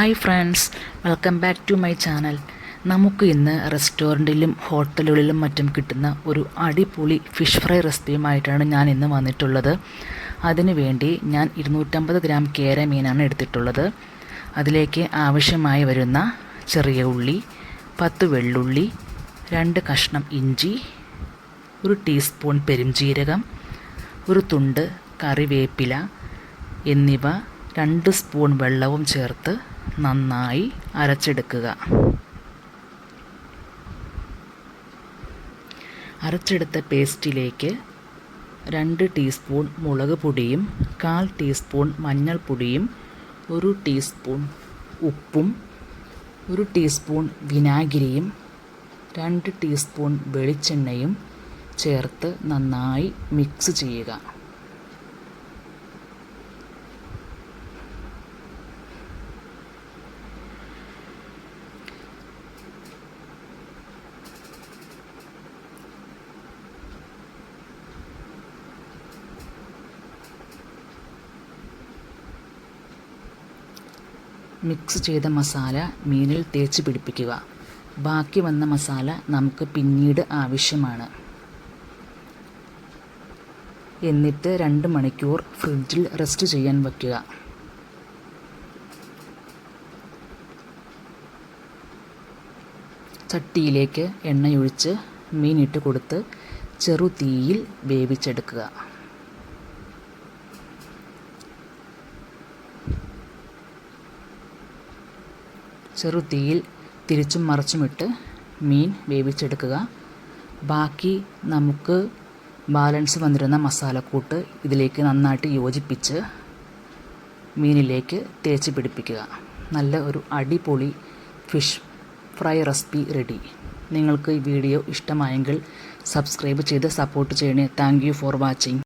Hi friends welcome back to my channel. നമുക്ക് ഇന്ന് റെസ്റ്റോറന്റിലും ഹോട്ടലുകളിലും മറ്റും കിട്ടുന്ന ഒരു അടിപൊളി ഫിഷ് ഫ്രൈ റെസിപ്പിയുമായിട്ടാണ് ഞാൻ ഇന്ന് വന്നിട്ടുള്ളത്. അതിനു വേണ്ടി ഞാൻ ഇരുന്നൂറ്റമ്പത് ഗ്രാം കേര മീനാണ് എടുത്തിട്ടുള്ളത്. അതിലേക്ക് ആവശ്യമായി വരുന്ന ചെറിയ ഉള്ളി പത്ത് വെള്ളുള്ളി രണ്ട് കഷ്ണം ഇഞ്ചി ഒരു ടീസ്പൂൺ പെരുംജീരകം ഒരു തുണ്ട് കറിവേപ്പില എന്നിവ രണ്ട് സ്പൂൺ വെള്ളവും ചേർത്ത് നന്നായി അരച്ചെടുക്കുക. അരച്ചെടുത്ത പേസ്റ്റിലേക്ക് രണ്ട് ടീസ്പൂൺ മുളക് പൊടിയും കാൽ ടീസ്പൂൺ മഞ്ഞൾപ്പൊടിയും ഒരു ടീസ്പൂൺ ഉപ്പും ഒരു ടീസ്പൂൺ വിനാഗിരിയും രണ്ട് ടീസ്പൂൺ വെളിച്ചെണ്ണയും ചേർത്ത് നന്നായി മിക്സ് ചെയ്യുക. മിക്സ് ചെയ്ത മസാല മീനിൽ തേച്ച് പിടിപ്പിക്കുക. ബാക്കി വന്ന മസാല നമുക്ക് പിന്നീട് ആവശ്യമാണ്. എന്നിട്ട് രണ്ട് മണിക്കൂർ ഫ്രിഡ്ജിൽ റെസ്റ്റ് ചെയ്യാൻ വയ്ക്കുക. ചട്ടിയിലേക്ക് എണ്ണയൊഴിച്ച് മീനിട്ട് കൊടുത്ത് ചെറു തീയിൽ വേവിച്ചെടുക്കുക. ചെറു തീയിൽ തിരിച്ചും മറിച്ചുമിട്ട് മീൻ വേവിച്ചെടുക്കുക. ബാക്കി നമുക്ക് ബാലൻസ് വന്നിരുന്ന മസാലക്കൂട്ട് ഇതിലേക്ക് നന്നായിട്ട് യോജിപ്പിച്ച് മീനിലേക്ക് തേച്ച് പിടിപ്പിക്കുക. നല്ല ഒരു അടിപൊളി ഫിഷ് ഫ്രൈ റെസിപ്പി റെഡി. നിങ്ങൾക്ക് ഈ വീഡിയോ ഇഷ്ടമായെങ്കിൽ സബ്സ്ക്രൈബ് ചെയ്ത് സപ്പോർട്ട് ചെയ്യണേ. Thank for watching.